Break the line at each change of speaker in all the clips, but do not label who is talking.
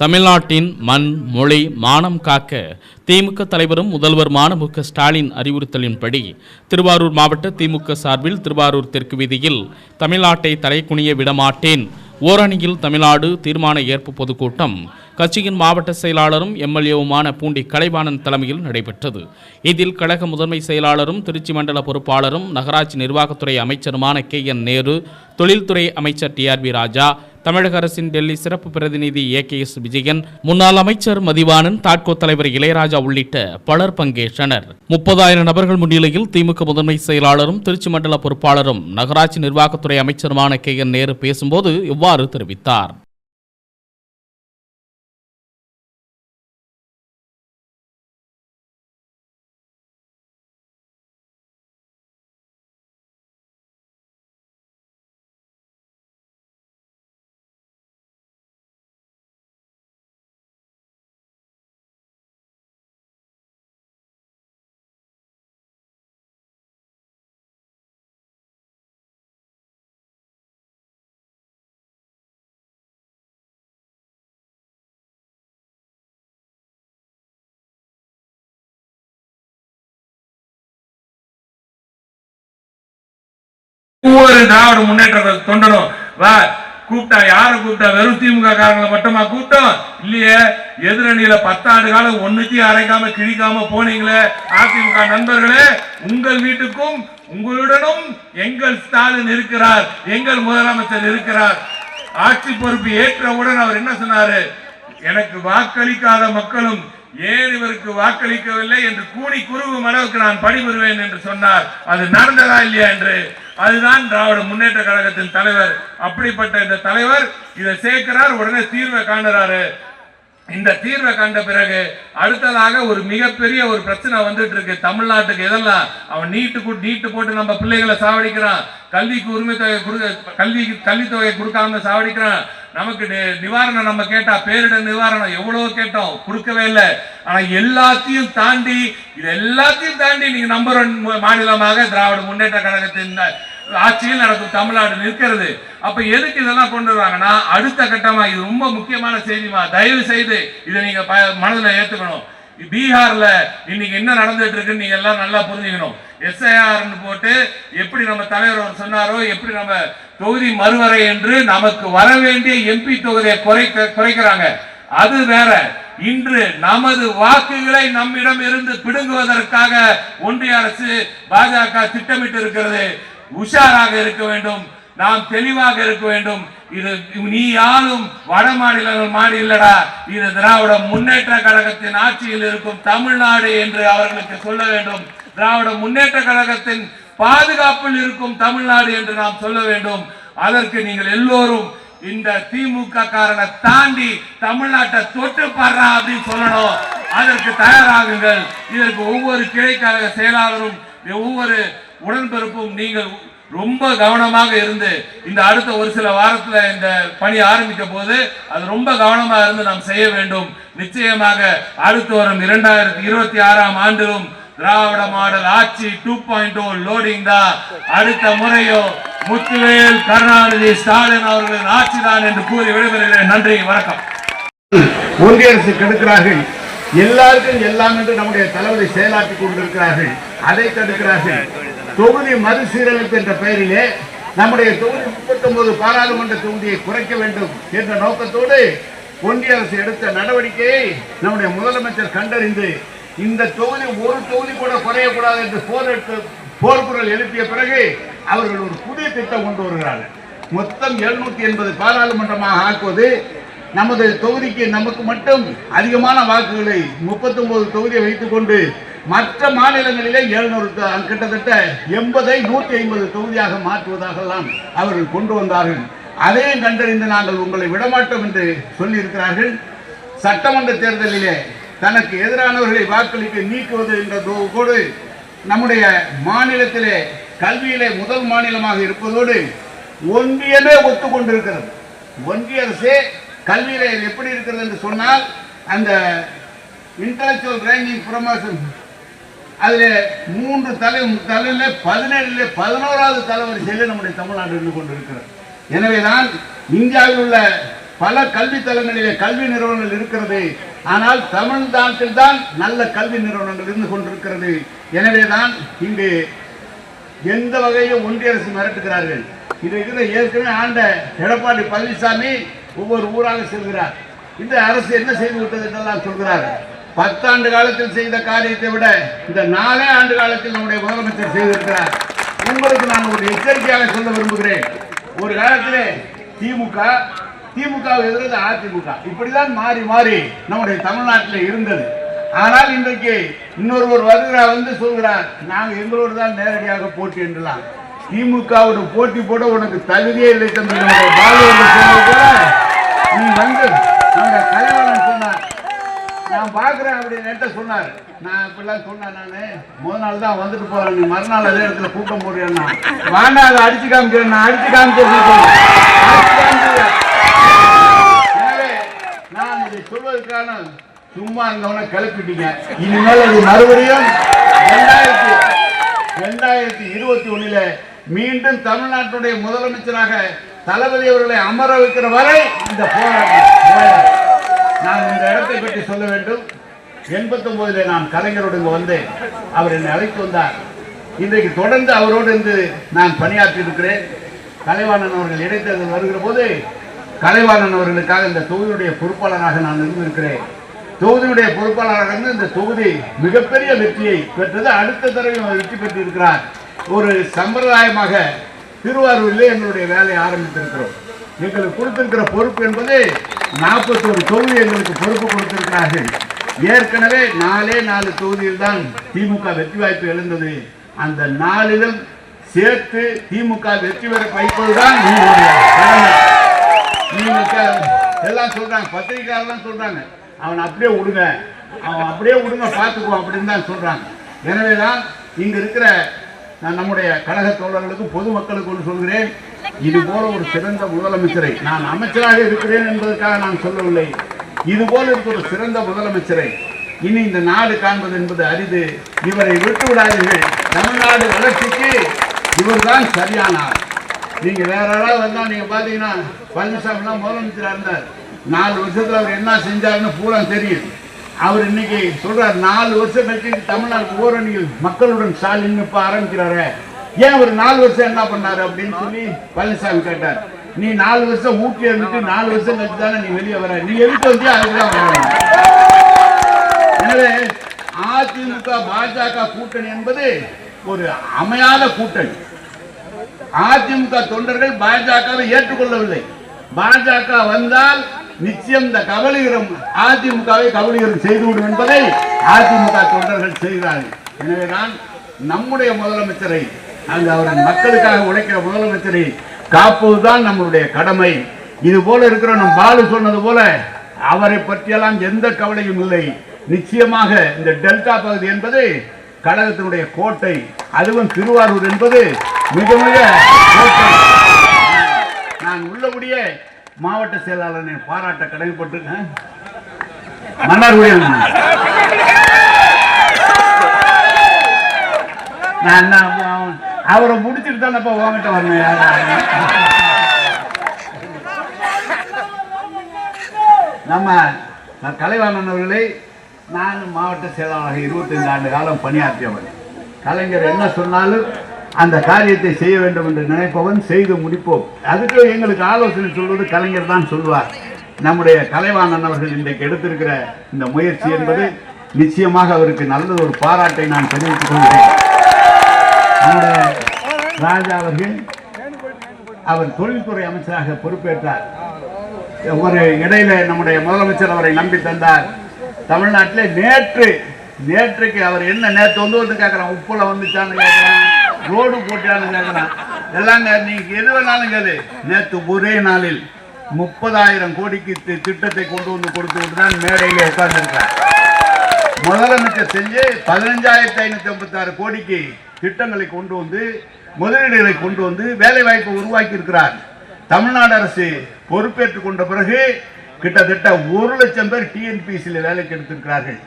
தமிழ்நாட்டின் மண் மொழி மானம் காக்க திமுக தலைவரும் முதல்வருமான மு க ஸ்டாலின் அறிவுறுத்தலின்படி திருவாரூர் மாவட்ட திமுக சார்பில் திருவாரூர் தெற்கு வீதியில் தமிழ்நாட்டை தலைக்குனிய விடமாட்டேன். ஓரணியில் தமிழ்நாடு தீர்மான ஏற்பு பொதுக்கூட்டம் கட்சியின் மாவட்ட செயலாளரும் எம்எல்ஏவுமான பூண்டி கலைவாணன் தலைமையில் நடைபெற்றது. இதில் கழக முதன்மை செயலாளரும் திருச்சி மண்டல பொறுப்பாளரும் நகராட்சி நிர்வாகத்துறை அமைச்சருமான கே என் நேரு தொழில்துறை அமைச்சர் டி ஆர் பி ராஜா தமிழக அரசின் டெல்லி சிறப்பு பிரதிநிதி ஏ கே எஸ் விஜயன் முன்னாள் அமைச்சர் மதிவாணன் தாட்கோ தலைவர் இளையராஜா உள்ளிட்ட பலர் பங்கேற்றனர். முப்பதாயிரம் நபர்கள் முன்னிலையில் திமுக முதன்மை செயலாளரும் திருச்சி மண்டல பொறுப்பாளரும் நகராட்சி நிர்வாகத்துறை அமைச்சருமான கே என் நேரு பேசும்போது இவ்வாறு தெரிவித்தார்.
ஒவ்வொரு திராவிட முன்னேற்ற தொண்டனும். வா கூப்பிட்டா யார கூப்பிட்டா? வெறும் திமுக காரங்களை மட்டுமா கூப்பிட்டோம்? இல்லையே எதிரணியில பத்தாண்டு காலம் ஒன்னுத்தையும் அரைக்காம கிழிக்காம போனீங்களே அதிமுக நண்பர்களே உங்கள் வீட்டுக்கும் உங்களுடனும் எங்கள் ஸ்டாலின் இருக்கிறார் எங்கள் முதலமைச்சர் இருக்கிறார். ஆட்சி பொறுப்பு ஏற்றவுடன் அவர் என்ன சொன்னாரு? எனக்கு வாக்களிக்காத மக்களும் ஏன் இவருக்கு வாக்களிக்கவில்லை என்று கூடி குறுகும் அளவுக்கு நான் பணிபுரிவேன் என்று சொன்னார். அது நடந்ததா இல்லையா என்று? அதுதான் திராவிட முன்னேற்ற கழகத்தின் தலைவர். அப்படிப்பட்ட இந்த தலைவர் இதை சேர்க்கிறார் உடனே தீர்வை காணுறாரு இந்த தீர்வை கண்ட பிறகு அடுத்ததாக ஒரு மிகப்பெரிய ஒரு பிரச்சனை வந்துட்டு இருக்கு. தமிழ்நாட்டுக்கு எதெல்லாம்? அவன் நீட்டு நீட்டு போட்டு நம்ம பிள்ளைகளை சாவடிக்கிறான். கல்விக்கு உரிமை தொகை கொடுக்க கல்விக்கு கல்வித்தொகை கொடுக்காம சாவடிக்கிறான். நமக்கு நிவாரணம் நம்ம கேட்டா பேரிடர் நிவாரணம் எவ்வளவு கேட்டோம். கொடுக்கவே இல்லை. ஆனா எல்லாத்தையும் தாண்டி இது எல்லாத்தையும் தாண்டி நீங்க நம்பர் ஒன் மாநிலமாக திராவிட முன்னேற்ற கழகத்தின் ஆட்சியில் நடக்கும் தமிழ்நாடு நிற்கிறது. அப்ப எதுக்கு இதெல்லாம் கொண்டு வராங்கன்னா அடுத்த கட்டமா இது ரொம்ப முக்கியமான செய்திமா தயவு செய்து இதை நீங்க ப- ஏத்துக்கணும். பீகார்ல இன்னைக்கு என்ன நடந்துட்டு இருக்குன்னு நீங்க எல்லாம் நல்லா புரிஞ்சுக்கணும். எஸ்ஐஆர்னு போட்டு எப்படி நம்ம தலைவர் அவர் சொன்னாரோ எப்படி நம்ம தொகுதி மறுவரை என்று நமக்கு வர வேண்டிய எம்பி தொகுதியை குறைக்க குறைக்கிறாங்க. அது வேற. இன்று நமது வாக்குகளை நம்மிடம் இருந்து பிடுங்குவதற்காக ஒன்றிய அரசு பாஜக திட்டமிட்டு இருக்கிறது உஷாராக இருக்க வேண்டும். நாம் தெளிவாக இருக்க வேண்டும். இது நீ யாரும் வட மாநிலங்கள் மாடி இல்லடா. இது திராவிட முன்னேற்ற கழகத்தின் ஆட்சியில் இருக்கும் தமிழ்நாடு என்று அவர்களுக்கு சொல்ல வேண்டும். திராவிட முன்னேற்ற கழகத்தின் பாதுகாப்பில் இருக்கும் தமிழ்நாடு என்று நாம் சொல்ல வேண்டும். அதற்கு நீங்கள் எல்லோரும் இந்த திமுக காரனை தாண்டி தமிழ்நாட்டை தொட்டு பாடுறா அப்படின்னு சொல்லணும். அதற்கு தயாராகுங்கள். இதற்கு ஒவ்வொரு கிளை கழக செயலாளரும் ஒவ்வொரு உடன்பிறப்பும் நீங்கள் ரொம்ப கவனமாக இருந்து இந்த அடுத்த ஒரு சில வாரத்துல இந்த பணி ஆரம்பிக்க போது அது ரொம்ப கவனமா இருந்து நாம் செய்ய வேண்டும். நிச்சயமாக அடுத்து வரும் இரண்டாயிரத்தி இருபத்தி ஆறாம் ஆண்டிலும் திராவிட மாடல் ஆட்சி டூ பாயிண்ட் ஓ லோடிங் தான். அடுத்த முறையோ முத்துவேல் கருணாநிதி ஸ்டாலின் அவர்களின் ஆட்சி தான் என்று கூறி விடைபெறுகிறேன். நன்றி வணக்கம்.
ஒன்றிய அரசு கெடுக்கிறார்கள். எல்லாருக்கும் எல்லாம் என்று நம்முடைய தலைவரை செயலாற்றி கொண்டிருக்கிறார்கள். அதை தடுக்கிறார்கள். தொகுதி மறுசீரமைப்பு என்ற பெயரிலே நம்முடைய தொகுதி முப்பத்தொன்பது பாராளுமன்ற தொகுதியை குறைக்க வேண்டும் என்ற நோக்கத்தோடு ஒன்றிய அரசு எடுத்த நடவடிக்கையை நம்முடைய முதலமைச்சர் கண்டறிந்து இந்த தொகுதி ஒரு தொகுதி கூட குறையக்கூடாது என்று போரிட்டு போர்க்குரல் எழுப்பிய பிறகு அவர்கள் ஒரு புதிய திட்டம் கொண்டு வருகிறார்கள். மொத்தம் எழுநூத்தி எண்பது பாராளுமன்றமாக ஆக்குவது நமது தொகுதிக்கு நமக்கு மட்டும் அதிகமான வாக்குகளை 39 தொகுதியை வைத்துக்கொண்டு மற்ற மாநிலங்களிலே எழுநூறு கிட்டத்தட்ட எண்பதை நூற்றி ஐம்பது தொகுதியாக மாற்றுவதாகலாம் அவர்கள் கொண்டு வந்தார்கள். அதையும் கண்டறிந்து நாங்கள் உங்களை விடமாட்டோம் என்று சொல்லியிருக்கிறார்கள். சட்டமன்ற தேர்தலிலே தனக்கு எதிரானவர்களை வாக்களிக்க நீக்குவது என்ற கூட நம்முடைய மாநிலத்திலே கல்வியிலே முதல் மாநிலமாக இருப்பதோடு ஒன்றியமே ஒத்துக்கொண்டிருக்கிறது. ஒன்றிய அரசே கல்வியில் எப்படி இருக்கிறது என்று சொன்னால் அந்த இன்டலெக்சுவல் ரேங்கிங் ப்ரொமோஷன் அதில் மூன்று தலை தலையில் பதினேழுல பதினோராவது தலைவரிசையில் நம்முடைய தமிழ்நாடு இருந்து கொண்டிருக்கிறது. எனவேதான் இந்தியாவில் உள்ள பல கல்வி தலங்களிலே கல்வி நிறுவனங்கள் இருக்கிறது. ஆனால் தமிழ்நாட்டில் தான் நல்ல கல்வி நிறுவனங்கள் இருந்து கொண்டிருக்கிறது. எனவேதான் இங்கு எந்த வகையிலும் ஒன்றிய அரசு மிரட்டுகிறார்கள். இது இருக்கிற ஏற்கனவே ஆண்ட எடப்பாடி பழனிசாமி ஒவ்வொரு ஊராக செல்கிறார். இந்த அரசு என்ன செய்து விட்டது என்றெல்லாம் சொல்கிறார். பத்தாண்டு காலத்தில் செய்த காரியத்தை விட இந்த நாலே ஆண்டு காலத்தில் நம்முடைய முதலமைச்சர் செய்திருக்கிறார் உங்களுக்கு நான் ஒரு எச்சரிக்கையாக சொல்ல விரும்புகிறேன். ஒரு காலத்திலே திமுக திமுக எதிர்த்து அதிமுக. இப்படிதான் மாறி மாறி நம்முடைய தமிழ்நாட்டில் இருந்தது. ஆனால் இன்றைக்கு இன்னொருவர் வருகிறார் வந்து சொல்கிறார் நாங்கள் எங்களோடு தான் நேரடியாக போட்டி என்றலாம். திமுகவோட போட்டி போட உனக்கு தகுதியே இல்லை தம்பி நீ வந்து அந்த கலைவாணன் சொன்னார். நான் பார்க்குறேன் அப்படி நேற்று சொன்னார். நான் இப்படிலாம் சொன்னேன் நான். முதல் நாள் தான் வந்துட்டு போகிறேன் நீ மறுநாள் அதே இடத்துல கூட்டம் போடுறேன்னா. வேண்டாம் அதை அடிச்சு காமிக்கிறேன். நான் அடிச்சு காமிக்கிறேன் எனவே நான் இதை சொல்வதற்கான சும்மா இருந்தவன கிளப்பிட்டீங்க. இனிமேல் அது மறுபடியும் ரெண்டாயிரத்தி ரெண்டாயிரத்தி இருபத்தி ஒன்றில் மீண்டும் தமிழ்நாட்டுடைய முதலமைச்சராக தளபதி அவர்களை அமர வைக்கிற வரை இந்த போராட்டம் நான் இந்த இடத்தை பற்றி சொல்ல வேண்டும். எண்பத்தி நான் கலைஞரோடு இங்கே வந்தேன். அவர் என்னை அழைத்து வந்தார். இன்றைக்கு தொடர்ந்து அவரோடு இருந்து நான் பணியாற்றி இருக்கிறேன் கலைவாணன் அவர்கள் இடைத்தேர்தல் வருகிற போது கலைவாணன் அவர்களுக்காக இந்த தொகுதியுடைய பொறுப்பாளராக நான் இருந்திருக்கிறேன். தொகுதியுடைய பொறுப்பாளராக இருந்து இந்த தொகுதி மிகப்பெரிய வெற்றியை பெற்றது. அடுத்த தடவை அவர் வெற்றி பெற்றிருக்கிறார். ஒரு சம்பிரதாயமாக திருவாரூரில் எங்களுடைய வேலையை ஆரம்பித்திருக்கிறோம். எங்களுக்கு கொடுத்திருக்கிற பொறுப்பு என்பது நாற்பத்தோரு தொகுதி எங்களுக்கு பொறுப்பு கொடுத்திருக்கிறார்கள். ஏற்கனவே நாலே நாலு தொகுதியில் தான் திமுக வெற்றி வாய்ப்பு எழுந்தது. அந்த நாளிலும் சேர்த்து திமுக வெற்றி பெற வைப்பதுதான் தான் எல்லாம் சொல்றாங்க பத்திரிகையாளர்லாம் சொல்றாங்க. அவன் அப்படியே விடுங்க. அவன் அப்படியே விடுங்க பார்த்துக்குவோம் அப்படின்னு தான் சொல்றாங்க. எனவே தான் இங்க இருக்கிற நான் நம்முடைய கழக தோழர்களுக்கு பொதுமக்களுக்கு ஒன்று சொல்கிறேன். இது போல ஒரு சிறந்த முதலமைச்சரை நான் அமைச்சராக இருக்கிறேன் என்பதற்காக நான் சொல்லவில்லை. இது போல இருக்கிற ஒரு சிறந்த முதலமைச்சரை. இனி இந்த நாடு காண்பது என்பது அரிது. இவரை விட்டு விடாதீர்கள். தமிழ்நாடு வளர்ச்சிக்கு இவர்தான் சரியானார். நீங்க வேற யாராவது வந்தா நீங்க பாத்தீங்கன்னா பழனிசாமிலாம் முதலமைச்சராக இருந்தார். நாலு வருஷத்துல அவர் என்ன செஞ்சாருன்னு பூரா தெரியும். அவர் இன்னைக்கு சொல்றார் நாலு வருஷம் கழிச்சு தமிழ்நாடு ஓரணியில் மக்களுடன் ஸ்டாலின் இப்ப ஆரம்பிக்கிறாரு. ஏன் அவர் நாலு வருஷம் என்ன பண்ணாரு அப்படின்னு சொல்லி பழனிசாமி கேட்டார். நீ நாலு வருஷம் ஊட்டி இருந்துட்டு நாலு வருஷம் கழிச்சு தானே நீ வெளியே வர. நீ எதுக்கு வந்தியா அதுதான் வரணும் எனவே அதிமுக பாஜக கூட்டணி என்பது ஒரு அமையாத கூட்டணி. அதிமுக தொண்டர்கள் பாஜகவை ஏற்றுக்கொள்ளவில்லை. பாஜக வந்தால் நிச்சயம் இந்த கபலிகரம் அதிமுகவை கபலிகரம் செய்துவிடும் என்பதை அதிமுக தொண்டர்கள் செய்கிறார்கள் எனவேதான் நம்முடைய முதலமைச்சரை அங்கு அவரின் மக்களுக்காக உழைக்கிற முதலமைச்சரை காப்பதுதான் நம்மளுடைய கடமை. இது போல இருக்கிற நம் பாலு சொன்னது போல அவரை பற்றியெல்லாம் எந்த கவலையும் இல்லை. நிச்சயமாக இந்த டெல்டா பகுதி என்பது கழகத்தினுடைய கோட்டை அதுவும் திருவாரூர் என்பது மிக மிக நான் உள்ளபடியே மாவட்ட செயலாளரை பாராட்ட கடமைப்பட்டிருக்கேன். மன்னார்குடியில் நான். என்ன அவரை முடிச்சுட்டு தானப்பா உங்ககிட்ட வரணும் நம்ம நான் கலைவாணன் அவர்களை நான் மாவட்ட செயலாளராக இருபத்தைந்து ஆண்டு காலம் பணியாற்றியவன். கலைஞர் என்ன சொன்னாலும் அந்த காரியத்தை செய்ய வேண்டும் என்று நினைப்பவன் செய்து முடிப்போம். அதுக்கு எங்களுக்கு ஆலோசனை சொல்வது கலைஞர் தான் சொல்வார் நம்முடைய கலைவாணன் அவர்கள் இன்றைக்கு எடுத்திருக்கிற இந்த முயற்சி என்பது நிச்சயமாக அவருக்கு நல்ல ஒரு பாராட்டை நான் தெரிவித்துக் கொள்கிறேன். நம்முடைய ராஜா அவர்கள் அவர் தொழில்துறை அமைச்சராக பொறுப்பேற்றார். ஒரு இடையில நம்முடைய முதலமைச்சர் அவரை நம்பி தந்தார். தமிழ்நாட்டில் நேற்று நேற்றுக்கு அவர் என்ன நேற்று வந்து வந்து கேட்குறான் உப்புல வந்துச்சான்னு கேட்குறான் ரோடு போட்டியான்னு கேட்குறான் எல்லாம் நீங்க எது வேணாலும் கேளு. நேற்று ஒரே நாளில் முப்பதாயிரம் கோடிக்கு திட்டத்தை கொண்டு வந்து கொடுத்து விட்டு தான் மேடையிலே உட்கார்ந்துருக்கிறார். முதலமைச்சர் செஞ்சு பதினஞ்சாயிரத்தி ஐநூத்தி ஐம்பத்தி ஆறு கோடிக்கு திட்டங்களை கொண்டு வந்து முதலீடுகளை கொண்டு வந்து வேலை வாய்ப்பை உருவாக்கி இருக்கிறார் தமிழ்நாடு அரசு பொறுப்பேற்றுக் கொண்ட பிறகு கிட்டத்தட்ட ஒரு லட்சம் பேர் டிஎன்பிசியில் வேலைக்கு எடுத்திருக்கிறார்கள்.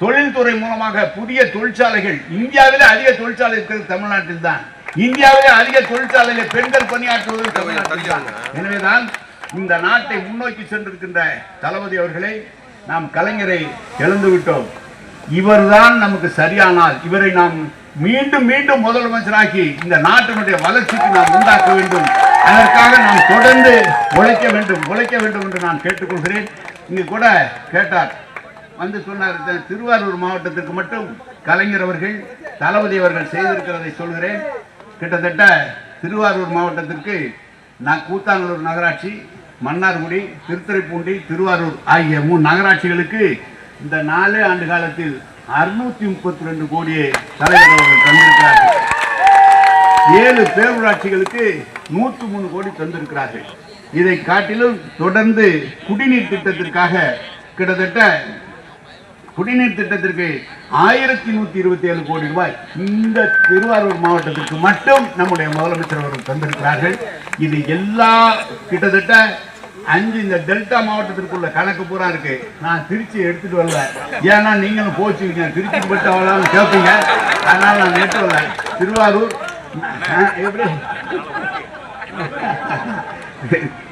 தொழில்துறை மூலமாக புதிய தொழிற்சாலைகள் இந்தியாவிலே அதிக தொழிற்சாலை இருக்கிறது தமிழ்நாட்டில் தான் இந்தியாவிலே அதிக தொழிற்சாலையில பெண்கள் பணியாற்றுவது தமிழ்நாட்டில் தான் எனவேதான் இந்த நாட்டை முன்னோக்கி சென்றிருக்கின்ற தளபதி அவர்களை நாம் கலைஞரை எழுந்து விட்டோம் இவர்தான் நமக்கு சரியானால் இவரை நாம் மீண்டும் மீண்டும் முதலமைச்சராக்கி இந்த நாட்டினுடைய வளர்ச்சிக்கு நாம் உண்டாக்க வேண்டும். அதற்காக நாம் தொடர்ந்து உழைக்க வேண்டும் உழைக்க வேண்டும் என்று நான் கேட்டுக்கொள்கிறேன். இங்கு கூட கேட்டார் வந்து சொன்னார். திருவாரூர் மாவட்டத்திற்கு மட்டும் கலைஞர் அவர்கள் தளபதி அவர்கள் செய்திருக்கிறதை சொல்கிறேன். கிட்டத்தட்ட திருவாரூர் மாவட்டத்திற்கு நான் கூத்தாங்கலூர் நகராட்சி மன்னார்குடி திருத்துறைப்பூண்டி திருவாரூர் ஆகிய மூணு நகராட்சிகளுக்கு இந்த நாலு ஆண்டு காலத்தில் அறுநூத்தி முப்பத்தி ரெண்டு கோடியை தலைவர் அவர்கள் தந்திருக்கிறார்கள். ஏழு பேரூராட்சிகளுக்கு நூற்று மூணு கோடி தந்திருக்கிறார்கள். இதை காட்டிலும் தொடர்ந்து குடிநீர் திட்டத்திற்காக கிட்டத்தட்ட குடிநீர் திட்டத்திற்கு ஆயிரத்தி நூத்தி இருபத்தி ஏழு கோடி ரூபாய் இந்த திருவாரூர் மாவட்டத்திற்கு மட்டும் நம்முடைய முதலமைச்சர் அவர்கள் தந்திருக்கிறார்கள். இது எல்லா கிட்டத்தட்ட அஞ்சு இந்த டெல்டா மாவட்டத்திற்குள்ள கணக்கு பூரா இருக்கு. நான் திருச்சி எடுத்துட்டு வரல. ஏன்னா நீங்களும் போச்சுவீங்க. திருச்சிக்கு பட்டு அவ்வளோ கேட்பீங்க அதனால நான் எடுத்து வரல. திருவாரூர் எப்படி?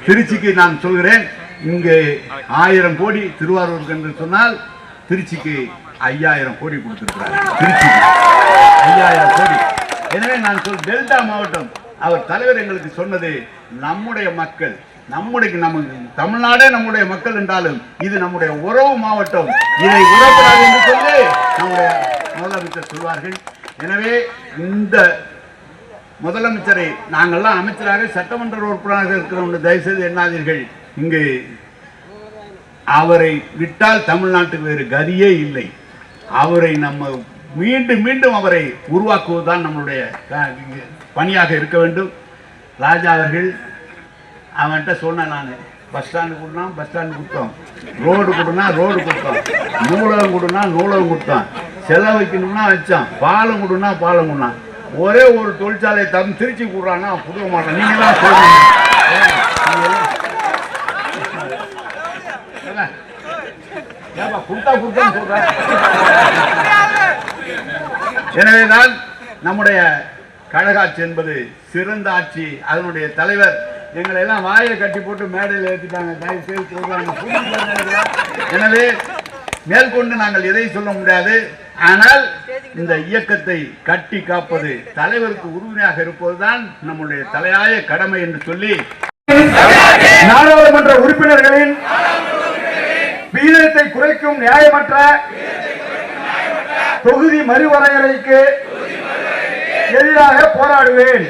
திருச்சிக்கு நான் சொல்கிறேன். இங்கு ஆயிரம் கோடி திருவாரூருக்கு என்று சொன்னால் திருச்சிக்கு ஐயாயிரம் கோடி கொடுத்திருக்கிறார். திருச்சிக்கு ஐயாயிரம் கோடி. எனவே நான் சொல் டெல்டா மாவட்டம் அவர் தலைவர் எங்களுக்கு சொன்னது நம்முடைய மக்கள் நம்முடைய நம்ம தமிழ்நாடே நம்முடைய மக்கள் என்றாலும் இது நம்முடைய உறவு மாவட்டம். இதை உறப்படாது என்று சொல்லி நம்முடைய முதலமைச்சர் சொல்வார்கள். எனவே இந்த முதலமைச்சரை நாங்கள்லாம் அமைச்சராக சட்டமன்ற உறுப்பினராக இருக்கிறோம் தயவுசெய்து எண்ணாதீர்கள். இங்கு அவரை விட்டால் தமிழ்நாட்டுக்கு வேறு கதியே இல்லை. அவரை நம்ம மீண்டும் மீண்டும் அவரை உருவாக்குவதுதான் நம்மளுடைய க- பணியாக இருக்க வேண்டும். ராஜா அவர்கள் அவன்கிட்ட சொன்னேன் நான் பஸ் ஸ்டாண்டு கொடுனா பஸ் ஸ்டாண்டு கொடுத்தோம். ரோடு கொடுனா ரோடு கொடுத்தோம். நூலகம் கொடுனா நூலகம் கொடுத்தோம். செலவு வைக்கணும்னா வச்சான் பாலம் கொடுனா பாலம் கொடுனா ஒரே ஒரு தொழிற்சாலை தம் திருச்சி கொடுறான்னா கொடுக்க மாட்டேன் நீங்கள் தான் சொல்றீங்க நீங்க எல்லாம் என்ன? ஏப்பா, கொடுத்தா கொடுத்தான்னு சொல்றேன். எனவேதான் நம்முடைய கழகாட்சி என்பது சிறந்த ஆட்சி அதனுடைய தலைவர் எங்களை எல்லாம் வாயை கட்டி போட்டு மேடையில் ஏற்றிட்டாங்க தயவு செய்து சொல்றாங்க. எனவே மேற்கொண்டு நாங்கள் எதை சொல்ல முடியாது ஆனால் இந்த இயக்கத்தை கட்டி காப்பது தலைவருக்கு உறுதுணையாக இருப்பதுதான் நம்முடைய தலையாய கடமை என்று சொல்லி
நாடாளுமன்ற உறுப்பினர்களின் வீதத்தை குறைக்கும் நியாயமற்ற தொகுதி மறுவரையறைக்கு எதிராக போராடுவேன்.